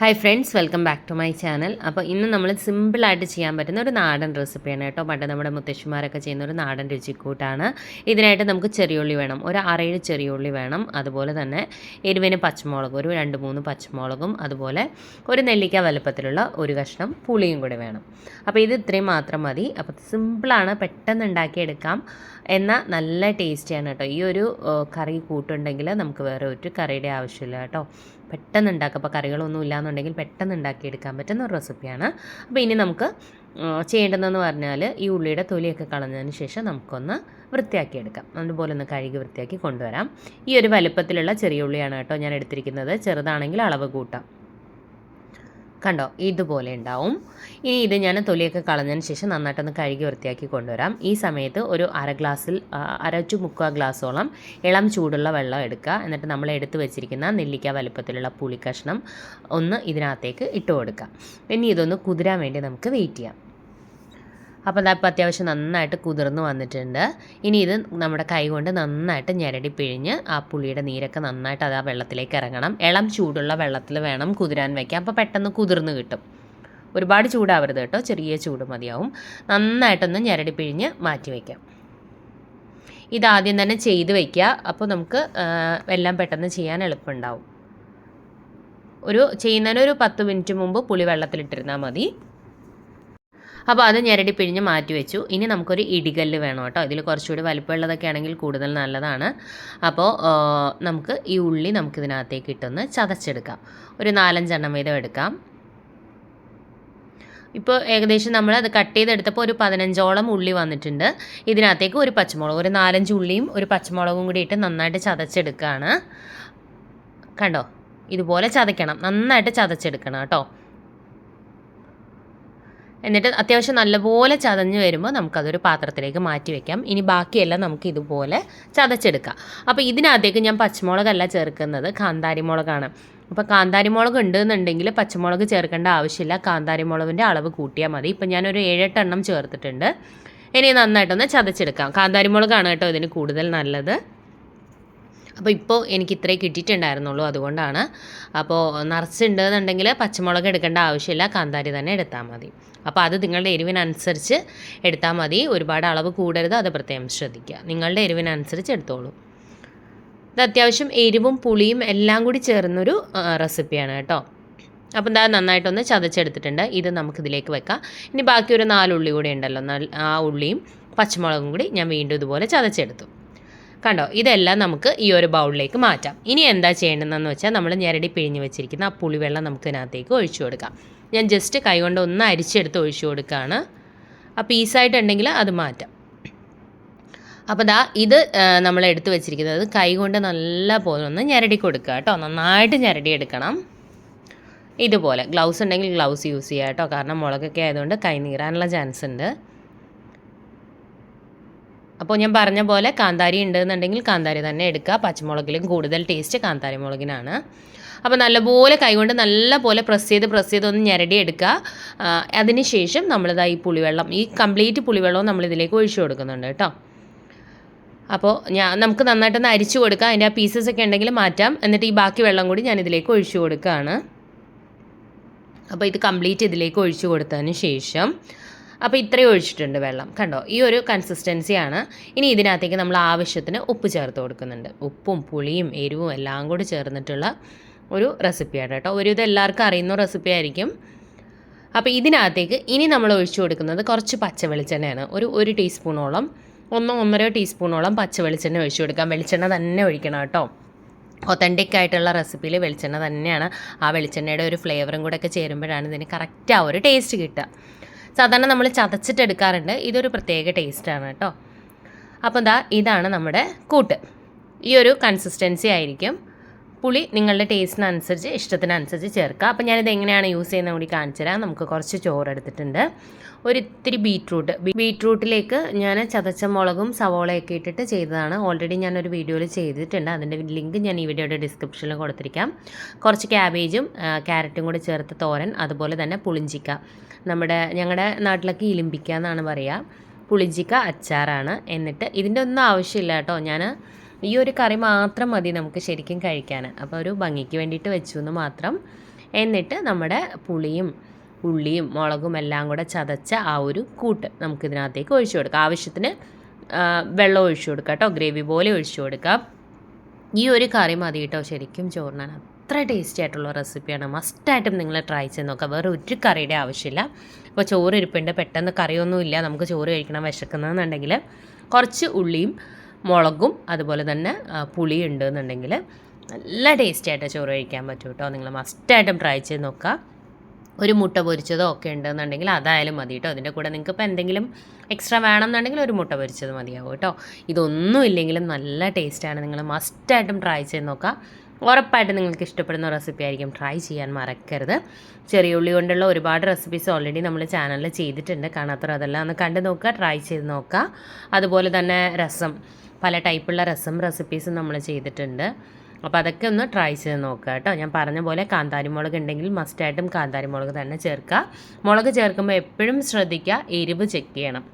Hi friends welcome back to my channel അപ്പോൾ ഇന്ന് നമ്മൾ സിമ്പിളായിട്ട് ചെയ്യാൻ പറ്റുന്ന ഒരു നാടൻ റെസിപ്പിയാണ് കേട്ടോ. പണ്ട് നമ്മുടെ മുത്തശ്ശിമാരൊക്കെ ചെയ്യുന്ന ഒരു നാടൻ രുചിക്കൂട്ടാണ്. ഇതിനായിട്ട് നമുക്ക് ചെറിയുള്ളി വേണം. ഒരു അറേഴ് ചെറിയുള്ളി വേണം. അതുപോലെ തന്നെ എരിവിന് പച്ചമുളക് ഒരു രണ്ട് മൂന്ന് പച്ചമുളകും അതുപോലെ ഒരു നെല്ലിക്ക വലുപ്പത്തിലുള്ള ഒരു കഷ്ണം പുളിയും കൂടി വേണം. അപ്പോൾ ഇത് ഇത്രയും മാത്രം മതി. അപ്പോൾ സിമ്പിളാണ് പെട്ടെന്ന് ഉണ്ടാക്കിയെടുക്കാം. എന്ന നല്ല ടേസ്റ്റിയാണ് കേട്ടോ. ഈ ഒരു കറി കൂട്ടുണ്ടെങ്കിൽ നമുക്ക് വേറെ ഒരു കറിയുടെ ആവശ്യമില്ല കേട്ടോ. പെട്ടെന്ന് ഉണ്ടാക്കുക അപ്പോൾ കറികളൊന്നും ഇല്ലാന്നുണ്ടെങ്കിൽ പെട്ടെന്ന് ഉണ്ടാക്കിയെടുക്കാൻ പറ്റുന്ന ഒരു റെസിപ്പിയാണ്. അപ്പോൾ ഇനി നമുക്ക് ചെയ്യേണ്ടതെന്ന് പറഞ്ഞാൽ ഈ ഉള്ളിയുടെ തൊലിയൊക്കെ കളഞ്ഞതിന് ശേഷം നമുക്കൊന്ന് വൃത്തിയാക്കിയെടുക്കാം. അതുപോലെ ഒന്ന് കഴുകി വൃത്തിയാക്കി കൊണ്ടുവരാം. ഈ ഒരു വലുപ്പത്തിലുള്ള ചെറിയ ഉള്ളിയാണ് കേട്ടോ ഞാൻ എടുത്തിരിക്കുന്നത്. ചെറുതാണെങ്കിൽ അളവ് കൂട്ടാം. കണ്ടോ ഇതുപോലെ ഉണ്ടാവും. ഇനി ഇത് ഞാൻ തൊലിയൊക്കെ കളഞ്ഞതിന് ശേഷം നന്നായിട്ടൊന്ന് കഴുകി വൃത്തിയാക്കി കൊണ്ടുവരാം. ഈ സമയത്ത് ഒരു അര ഗ്ലാസ്സിൽ അരച്ചു മുക്കാൽ ഗ്ലാസ്സോളം ഇളം ചൂടുള്ള വെള്ളം എടുക്കുക. എന്നിട്ട് നമ്മൾ എടുത്ത് വെച്ചിരിക്കുന്ന നെല്ലിക്ക വലുപ്പത്തിലുള്ള പുളിക്കഷ്ണം ഒന്ന് ഇതിനകത്തേക്ക് ഇട്ട് കൊടുക്കുക. ഇനി ഇതൊന്ന് കുതിരാൻ വേണ്ടി നമുക്ക് വെയിറ്റ് ചെയ്യാം. അപ്പോൾ ഇപ്പോൾ അത്യാവശ്യം നന്നായിട്ട് കുതിർന്ന് വന്നിട്ടുണ്ട്. ഇനി ഇത് നമ്മുടെ കൈ കൊണ്ട് നന്നായിട്ട് ഞെരടി പിഴിഞ്ഞ് ആ പുളിയുടെ നീരൊക്കെ നന്നായിട്ട് അത് ആ വെള്ളത്തിലേക്ക് ഇറങ്ങണം. ഇളം ചൂടുള്ള വെള്ളത്തിൽ വേണം കുതിരാൻ വയ്ക്കാം അപ്പോൾ പെട്ടെന്ന് കുതിർന്ന് കിട്ടും. ഒരുപാട് ചൂടാവരുത് കേട്ടോ. ചെറിയ ചൂട് മതിയാവും. നന്നായിട്ടൊന്ന് ഞെരടി പിഴിഞ്ഞ് മാറ്റി വയ്ക്കാം ഇതാദ്യം തന്നെ ചെയ്ത് വയ്ക്കുക അപ്പോൾ നമുക്ക് എല്ലാം പെട്ടെന്ന് ചെയ്യാൻ എളുപ്പമുണ്ടാവും. ഒരു ചെയ്യുന്നതിന് ഒരു പത്ത് മിനിറ്റ് മുമ്പ് പുളി വെള്ളത്തിലിട്ടിരുന്നാൽ മതി. അപ്പോൾ അത് ഞെരടി പിഴിഞ്ഞ് മാറ്റി വെച്ചു. ഇനി നമുക്കൊരു ഇടികല്ല് വേണം കേട്ടോ. ഇതിൽ കുറച്ചുകൂടി വലിപ്പമുള്ളതൊക്കെ ആണെങ്കിൽ കൂടുതൽ നല്ലതാണ്. അപ്പോൾ നമുക്ക് ഈ ഉള്ളി നമുക്കിതിനകത്തേക്ക് ഇട്ടൊന്ന് ചതച്ചെടുക്കാം. ഒരു നാലഞ്ചെണ്ണം വീതം എടുക്കാം. ഇപ്പോൾ ഏകദേശം നമ്മൾ അത് കട്ട് ചെയ്തെടുത്തപ്പോൾ ഒരു പതിനഞ്ചോളം ഉള്ളി വന്നിട്ടുണ്ട്. ഇതിനകത്തേക്ക് ഒരു പച്ചമുളക് ഒരു നാലഞ്ച് ഉള്ളിയും ഒരു പച്ചമുളകും കൂടി ഇട്ട് നന്നായിട്ട് ചതച്ചെടുക്കുകയാണ് കണ്ടോ? ഇതുപോലെ ചതയ്ക്കണം. നന്നായിട്ട് ചതച്ചെടുക്കണം കേട്ടോ. എന്നിട്ട് അത്യാവശ്യം നല്ലപോലെ ചതഞ്ഞ് വരുമ്പോൾ നമുക്കതൊരു പാത്രത്തിലേക്ക് മാറ്റി വെക്കാം. ഇനി ബാക്കിയെല്ലാം നമുക്ക് ഇതുപോലെ ചതച്ചെടുക്കാം. അപ്പോൾ ഇതിനകത്തേക്ക് ഞാൻ പച്ചമുളകല്ല ചേർക്കുന്നത് കാന്താരി മുളകാണ് അപ്പോൾ കാന്താരി മുളക് ഉണ്ടെന്നുണ്ടെങ്കിൽ പച്ചമുളക് ചേർക്കേണ്ട ആവശ്യമില്ല. കാന്താരി മുളകിന്റെ അളവ് കൂട്ടിയാൽ മതി. ഇപ്പം ഞാനൊരു ഏഴെട്ടെണ്ണം ചേർത്തിട്ടുണ്ട്. ഇനി നന്നായിട്ടൊന്ന് ചതച്ചെടുക്കാം. കാന്താരി മുളകാണ് കേട്ടോ ഇതിന് കൂടുതൽ നല്ലത്. അപ്പോൾ ഇപ്പോൾ എനിക്ക് ഇത്രേ കിട്ടിയിട്ടുണ്ടായിരുന്നുള്ളൂ അതുകൊണ്ടാണ്. അപ്പോൾ നിറച്ചുണ്ടെന്നുണ്ടെങ്കിൽ പച്ചമുളക് എടുക്കേണ്ട ആവശ്യമില്ല കാന്താരി തന്നെ എടുത്താൽ മതി. അപ്പോൾ അത് നിങ്ങളുടെ എരിവിനനുസരിച്ച് എടുത്താൽ മതി. ഒരുപാട് അളവ് കൂടരുത് അത് പ്രത്യേകം ശ്രദ്ധിക്കുക. നിങ്ങളുടെ എരിവിനനുസരിച്ച് എടുത്തോളൂ. ഇത് അത്യാവശ്യം എരിവും പുളിയും എല്ലാം കൂടി ചേർന്നൊരു റെസിപ്പിയാണ് കേട്ടോ. അപ്പം എന്താ നന്നായിട്ടൊന്ന് ചതച്ചെടുത്തിട്ടുണ്ട്. ഇത് നമുക്കിതിലേക്ക് വെക്കാം. ഇനി ബാക്കി ഒരു നാലുള്ളി കൂടി ഉണ്ടല്ലോ. ആ ഉള്ളിയും പച്ചമുളകും കൂടി ഞാൻ വീണ്ടും ഇതുപോലെ ചതച്ചെടുത്തു. കണ്ടോ ഇതെല്ലാം നമുക്ക് ഈ ഒരു ബൗളിലേക്ക് മാറ്റാം. ഇനി എന്താ ചെയ്യേണ്ടതെന്ന് വെച്ചാൽ നമ്മൾ ഞെരടി പിഴിഞ്ഞ് വെച്ചിരിക്കുന്ന ആ പുളിവെള്ളം നമുക്ക് ഇതിനകത്തേക്ക് ഒഴിച്ചു കൊടുക്കാം. ഞാൻ ജസ്റ്റ് കൈകൊണ്ട് ഒന്ന് അരിച്ചെടുത്ത് ഒഴിച്ചു കൊടുക്കുകയാണ്. ആ പീസായിട്ടുണ്ടെങ്കിൽ അത് മാറ്റാം. അപ്പോൾ ദാ ഇത് നമ്മൾ എടുത്തു വെച്ചിരിക്കുന്നത്. കൈ കൊണ്ട് നല്ല പോലെ ഒന്ന് ഞെരടി കൊടുക്കുക കേട്ടോ. നന്നായിട്ട് ഞെരടി എടുക്കണം. ഇതുപോലെ. ഗ്ലൗസ് ഉണ്ടെങ്കിൽ ഗ്ലൗസ് യൂസ് ചെയ്യുക കേട്ടോ. കാരണം മുളകൊക്കെ ആയതുകൊണ്ട് കൈ നീറാനുള്ള ചാൻസ് ഉണ്ട്. അപ്പോൾ ഞാൻ പറഞ്ഞ പോലെ കാന്താരി ഉണ്ടെന്നുണ്ടെങ്കിൽ കാന്താരി തന്നെ എടുക്കുക. പച്ചമുളകിലും കൂടുതൽ ടേസ്റ്റ് കാന്താരി മുളകിനാണ്. അപ്പോൾ നല്ലപോലെ കൈകൊണ്ട് നല്ലപോലെ പ്രസ് ചെയ്ത് പ്രസ് ചെയ്ത് ഒന്ന് ഞെരടി എടുക്കുക. അതിനുശേഷം നമ്മളിതാ ഈ പുളിവെള്ളം ഈ കംപ്ലീറ്റ് പുളിവെള്ളവും നമ്മൾ ഇതിലേക്ക് ഒഴിച്ചു കൊടുക്കുന്നുണ്ട് കേട്ടോ. അപ്പോൾ ഞാൻ നമുക്ക് നന്നായിട്ടൊന്ന് അരിച്ചു കൊടുക്കാം. അതിന്റെ ആ പീസസ് ഒക്കെ ഉണ്ടെങ്കിൽ മാറ്റാം. എന്നിട്ട് ഈ ബാക്കി വെള്ളം കൂടി ഞാൻ ഇതിലേക്ക് ഒഴിച്ചു കൊടുക്കുകയാണ്. അപ്പോൾ ഇത് കംപ്ലീറ്റ് ഇതിലേക്ക് ഒഴിച്ചു കൊടുത്തതിന് ശേഷം അപ്പോൾ ഇത്രയും ഒഴിച്ചിട്ടുണ്ട് വെള്ളം. കണ്ടോ? ഈ ഒരു കൺസിസ്റ്റൻസിയാണ് ഇനി ഇതിനകത്തേക്ക് നമ്മൾ ആവശ്യത്തിന് ഉപ്പ് ചേർത്ത് കൊടുക്കുന്നുണ്ട്. ഉപ്പും പുളിയും എരിവും എല്ലാം കൂടി ചേർന്നിട്ടുള്ള ഒരു റെസിപ്പിയാണ് കേട്ടോ. ഒരു ഇത് എല്ലാവർക്കും അറിയുന്ന റെസിപ്പി ആയിരിക്കും. അപ്പോൾ ഇതിനകത്തേക്ക് ഇനി നമ്മൾ ഒഴിച്ചു കൊടുക്കുന്നത് കുറച്ച് പച്ച വെളിച്ചെണ്ണയാണ് ഒരു ഒരു ടീസ്പൂണോളം ഒന്നോ ഒന്നര ടീസ്പൂണോളം പച്ച വെളിച്ചെണ്ണ ഒഴിച്ചു കൊടുക്കാം വെളിച്ചെണ്ണ തന്നെ ഒഴിക്കണം കേട്ടോ. ഒത്തന്റിക് ആയിട്ടുള്ള റെസിപ്പിയിൽ വെളിച്ചെണ്ണ തന്നെയാണ്. ആ വെളിച്ചെണ്ണയുടെ ഒരു ഫ്ലേവറും കൂടെ ഒക്കെ ചേരുമ്പോഴാണ് ഇതിന് കറക്റ്റ് ആ ഒരു ടേസ്റ്റ് കിട്ടുക. സാധാരണ നമ്മൾ ചതച്ചിട്ട് എടുക്കാറുണ്ട് ഇതൊരു പ്രത്യേക ടേസ്റ്റാണ് കേട്ടോ. അപ്പോൾ ദാ ഇതാണ് നമ്മുടെ കൂട്ട്. ഈ ഒരു കൺസിസ്റ്റൻസി ആയിരിക്കും. പുളി നിങ്ങളുടെ ടേസ്റ്റിനനുസരിച്ച് ഇഷ്ടത്തിനനുസരിച്ച് ചേർക്കുക. അപ്പോൾ ഞാനിത് എങ്ങനെയാണ് യൂസ് ചെയ്യുന്നത് കൂടി കാണിച്ചു തരാം നമുക്ക് കുറച്ച് ചോറ് എടുത്തിട്ടുണ്ട്. ഒരു ബീറ്റ്റൂട്ട്. ബീറ്റ്റൂട്ടിലേക്ക് ഞാൻ ചതച്ച മുളകും സവോളയൊക്കെ ഇട്ടിട്ട് ചെയ്തതാണ്. ഓൾറെഡി ഞാനൊരു വീഡിയോയിൽ ചെയ്തിട്ടുണ്ട്. അതിന്റെ ലിങ്ക് ഞാൻ ഈ വീഡിയോയുടെ ഡിസ്ക്രിപ്ഷനിൽ കൊടുത്തിരിക്കാം. കുറച്ച് ക്യാബേജും ക്യാരറ്റും കൂടി ചേർത്ത് തോരൻ അതുപോലെ തന്നെ പുളിഞ്ചിക്ക. നമ്മുടെ ഞങ്ങളുടെ നാട്ടിലൊക്കെ ഇലിമ്പിക്ക എന്നാണ് പറയുക പുളിഞ്ചിക്ക അച്ചാറാണ്. എന്നിട്ട് ഇതിന്റെ ഒന്നും ആവശ്യമില്ല കേട്ടോ. ഞാൻ ഈ ഒരു കറി മാത്രം മതി നമുക്ക് ശരിക്കും കഴിക്കാൻ അപ്പോൾ ഒരു ഭംഗിക്ക് വേണ്ടിയിട്ട് വെച്ചു എന്ന് മാത്രം. എന്നിട്ട് നമ്മുടെ പുളിയും ഉള്ളിയും മുളകും എല്ലാം കൂടെ ചതച്ച ആ ഒരു കൂട്ട് നമുക്കിതിനകത്തേക്ക് ഒഴിച്ചു കൊടുക്കാം. ആവശ്യത്തിന് വെള്ളം ഒഴിച്ചു കൊടുക്കാം കേട്ടോ. ഗ്രേവി പോലെ ഒഴിച്ചു കൊടുക്കാം. ഈ ഒരു കറി മതി കേട്ടോ. ശരിക്കും ചോറിനാണ് അത്ര ടേസ്റ്റി ആയിട്ടുള്ള റെസിപ്പിയാണ്. മസ്റ്റായിട്ടും നിങ്ങൾ ട്രൈ ചെയ്ത് നോക്കുക വേറെ ഒരു കറിയുടെ ആവശ്യമില്ല. അപ്പോൾ ചോറ് ഇരിപ്പുണ്ട് പെട്ടെന്ന് കറിയൊന്നുമില്ല നമുക്ക് ചോറ് കഴിക്കണം വിശക്കുന്നതെന്നുണ്ടെങ്കിൽ കുറച്ച് ഉള്ളിയും മുളകും അതുപോലെ തന്നെ പുളി ഉണ്ട് എന്നുണ്ടെങ്കിൽ നല്ല ടേസ്റ്റി ആയിട്ട് ചോറ് കഴിക്കാൻ പറ്റും കേട്ടോ. നിങ്ങൾ മസ്റ്റായിട്ടും ട്രൈ ചെയ്ത് നോക്കുക ഒരു മുട്ട പൊരിച്ചതോ ഒക്കെ ഉണ്ടെന്നുണ്ടെങ്കിൽ അതായാലും മതി കേട്ടോ. അതിന്റെ കൂടെ നിങ്ങൾക്ക് ഇപ്പോൾ എന്തെങ്കിലും എക്സ്ട്രാ വേണമെന്നുണ്ടെങ്കിൽ ഒരു മുട്ട പൊരിച്ചത് മതിയാവും കേട്ടോ. ഇതൊന്നും ഇല്ലെങ്കിലും നല്ല ടേസ്റ്റാണ് നിങ്ങൾ മസ്റ്റായിട്ടും ട്രൈ ചെയ്ത് നോക്കുക. ഉറപ്പായിട്ടും നിങ്ങൾക്ക് ഇഷ്ടപ്പെടുന്ന റെസിപ്പി ആയിരിക്കും. ട്രൈ ചെയ്യാൻ മറക്കരുത്. ചെറിയ ഉള്ളി കൊണ്ടുള്ള ഒരുപാട് റെസിപ്പീസ് ഓൾറെഡി നമ്മൾ ചാനലിൽ ചെയ്തിട്ടുണ്ട്. കാണാത്തവർ അതെല്ലാം ഒന്ന് കണ്ടു നോക്കുക ട്രൈ ചെയ്ത് നോക്കുക. അതുപോലെ തന്നെ രസം പല ടൈപ്പുള്ള രസം റെസിപ്പീസും നമ്മൾ ചെയ്തിട്ടുണ്ട്. അപ്പോൾ അതൊക്കെ ഒന്ന് ട്രൈ ചെയ്ത് നോക്കുക കേട്ടോ. ഞാൻ പറഞ്ഞ പോലെ കാന്താരി മുളക് ഉണ്ടെങ്കിൽ മസ്റ്റായിട്ടും കാന്താരി മുളക് തന്നെ ചേർക്കുക. മുളക് ചേർക്കുമ്പോൾ എപ്പോഴും ശ്രദ്ധിക്കുക എരിവ് ചെക്ക് ചെയ്യണം.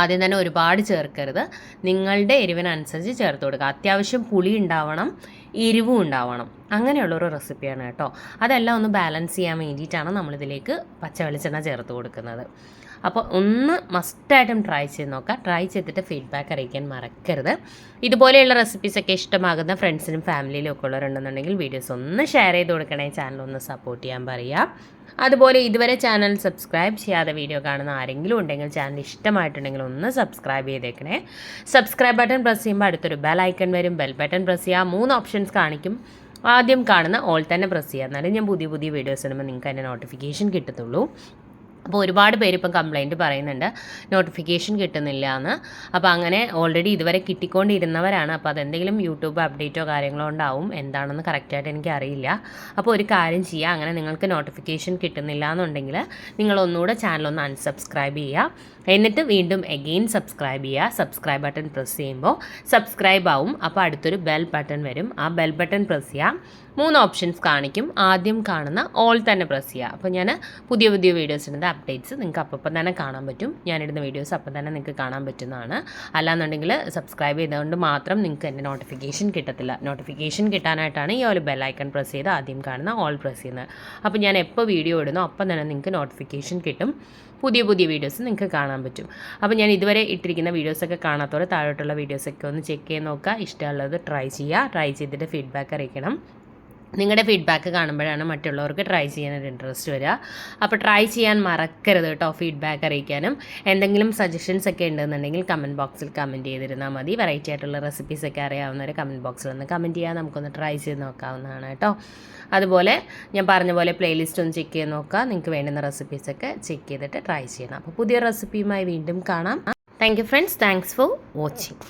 ആദ്യം തന്നെ ഒരുപാട് ചേർക്കരുത്. നിങ്ങളുടെ എരിവിനനുസരിച്ച് ചേർത്ത് കൊടുക്കുക. അത്യാവശ്യം പുളി ഉണ്ടാവണം എരിവും ഉണ്ടാവണം. അങ്ങനെയുള്ളൊരു റെസിപ്പിയാണ് കേട്ടോ. അതെല്ലാം ഒന്ന് ബാലൻസ് ചെയ്യാൻ വേണ്ടിയിട്ടാണ് നമ്മളിതിലേക്ക് പച്ച വെളിച്ചെണ്ണ ചേർത്ത് കൊടുക്കുന്നത്. അപ്പോൾ ഒന്ന് മസ്റ്റായിട്ടും ട്രൈ ചെയ്ത് നോക്കുക. ട്രൈ ചെയ്തിട്ട് ഫീഡ്ബാക്ക് അറിയിക്കാൻ മറക്കരുത്. ഇതുപോലെയുള്ള റെസിപ്പീസൊക്കെ ഇഷ്ടമാകുന്ന ഫ്രണ്ട്സിനും ഫാമിലിയിലും ഒക്കെ ഉള്ളവരുണ്ടെന്നുണ്ടെങ്കിൽ വീഡിയോസ് ഒന്ന് ഷെയർ ചെയ്ത് കൊടുക്കണേ. ചാനൽ ഒന്ന് സപ്പോർട്ട് ചെയ്യാൻ പറയുക. അതുപോലെ ഇതുവരെ ചാനൽ സബ്സ്ക്രൈബ് ചെയ്യാതെ വീഡിയോ കാണുന്ന ആരെങ്കിലും ഉണ്ടെങ്കിൽ ചാനൽ ഇഷ്ടമായിട്ടുണ്ടെങ്കിൽ ഒന്ന് സബ്സ്ക്രൈബ് ചെയ്തേക്കണേ. സബ്സ്ക്രൈബ് ബട്ടൺ പ്രസ് ചെയ്യുമ്പോൾ അടുത്തൊരു ബെൽ ഐക്കൺ വരും. ബെൽ ബട്ടൺ പ്രസ് ചെയ്യുക. മൂന്ന് ഓപ്ഷൻസ് കാണിക്കും. ആദ്യം കാണുന്ന ഓൾ തന്നെ പ്രസ് ചെയ്യുക. എന്നാലും ഞാൻ പുതിയ പുതിയ വീഡിയോസ് വരുമ്പോൾ നിങ്ങൾക്ക് അതിന്റെ നോട്ടിഫിക്കേഷൻ കിട്ടത്തുള്ളൂ. അപ്പോൾ ഒരുപാട് പേര് ഇപ്പം കംപ്ലൈന്റ് പറയുന്നുണ്ട്. നോട്ടിഫിക്കേഷൻ കിട്ടുന്നില്ല എന്ന് അപ്പോൾ അങ്ങനെ ഓൾറെഡി ഇതുവരെ കിട്ടിക്കൊണ്ടിരുന്നവരാണ്. അപ്പോൾ അതെന്തെങ്കിലും യൂട്യൂബ് അപ്ഡേറ്റോ കാര്യങ്ങളോ ഉണ്ടാവും. എന്താണെന്ന് കറക്റ്റായിട്ട് എനിക്ക് അറിയില്ല. അപ്പോൾ ഒരു കാര്യം ചെയ്യുക അങ്ങനെ നിങ്ങൾക്ക് നോട്ടിഫിക്കേഷൻ കിട്ടുന്നില്ല എന്നുണ്ടെങ്കിൽ ചാനൽ ഒന്ന് അൺസബ്സ്ക്രൈബ് ചെയ്യുക. എന്നിട്ട് വീണ്ടും എഗെയിൻ സബ്സ്ക്രൈബ് ചെയ്യുക. സബ്സ്ക്രൈബ് ബട്ടൺ പ്രസ് ചെയ്യുമ്പോൾ സബ്സ്ക്രൈബ് ആവും. അപ്പോൾ അടുത്തൊരു ബെൽ ബട്ടൺ വരും. ആ ബെൽ ബട്ടൺ പ്രസ് ചെയ്യുക മൂന്ന് ഓപ്ഷൻസ് കാണിക്കും. ആദ്യം കാണുന്ന ഓൾ തന്നെ പ്രസ് ചെയ്യുക. അപ്പോൾ ഞാൻ പുതിയ പുതിയ വീഡിയോസ് ഇടുന്ന അപ്ഡേറ്റ്സ് നിങ്ങൾക്ക് അപ്പം തന്നെ കാണാൻ പറ്റും. ഞാനിടുന്ന വീഡിയോസ് അപ്പം തന്നെ നിങ്ങൾക്ക് കാണാൻ പറ്റുന്നതാണ്. അല്ലാന്നുണ്ടെങ്കിൽ സബ്സ്ക്രൈബ് ചെയ്തുകൊണ്ട് മാത്രം നിങ്ങൾക്ക് എന്റെ നോട്ടിഫിക്കേഷൻ കിട്ടത്തില്ല. നോട്ടിഫിക്കേഷൻ കിട്ടാനായിട്ടാണ് ഈ ഒരു ബെല്ലൈക്കൺ പ്രസ് ചെയ്ത് ആദ്യം കാണുന്ന ഓൾ പ്രസ് ചെയ്യുന്നത്. അപ്പോൾ ഞാൻ എപ്പോൾ വീഡിയോ ഇടുന്നോ അപ്പം തന്നെ നിങ്ങൾക്ക് നോട്ടിഫിക്കേഷൻ കിട്ടും. പുതിയ പുതിയ വീഡിയോസ് നിങ്ങൾക്ക് കാണാൻ പറ്റും. അപ്പോൾ ഞാൻ ഇതുവരെ ഇട്ടിരിക്കുന്ന വീഡിയോസൊക്കെ കാണാത്തവരെ താഴോട്ടുള്ള വീഡിയോസൊക്കെ ഒന്ന് ചെക്ക് ചെയ്ത് നോക്കുക. ഇഷ്ടമുള്ളത് ട്രൈ ചെയ്യുക. ട്രൈ ചെയ്തിട്ട് ഫീഡ്ബാക്ക് അറിയിക്കണം. നിങ്ങളുടെ ഫീഡ്ബാക്ക് കാണുമ്പോഴാണ് മറ്റുള്ളവർക്ക് ട്രൈ ചെയ്യാനൊരു ഇൻട്രസ്റ്റ് വരിക അപ്പോൾ ട്രൈ ചെയ്യാൻ മറക്കരുത് കേട്ടോ ഫീഡ്ബാക്ക് അറിയിക്കാനും. എന്തെങ്കിലും സജഷൻസ് ഒക്കെ ഉണ്ടെന്നുണ്ടെങ്കിൽ കമന്റ് ബോക്സിൽ കമന്റ് ചെയ്തിരുന്നാൽ മതി. വെറൈറ്റി ആയിട്ടുള്ള റെസിപ്പീസ് ഒക്കെ അറിയാവുന്നവർ കമന്റ് ബോക്സിൽ ഒന്ന് കമന്റ് ചെയ്യാൻ നമുക്കൊന്ന് ട്രൈ ചെയ്ത് നോക്കാവുന്നതാണ് കേട്ടോ അതുപോലെ ഞാൻ പറഞ്ഞ പോലെ പ്ലേലിസ്റ്റ് ഒന്ന് ചെക്ക് ചെയ്ത് നോക്കുക നിങ്ങൾക്ക് വേണ്ടുന്ന റെസിപ്പീസ് ഒക്കെ ചെക്ക് ചെയ്തിട്ട് ട്രൈ ചെയ്യണം. അപ്പോൾ പുതിയ റെസിപ്പിയുമായി വീണ്ടും കാണാം. Thank you friends thanks for watching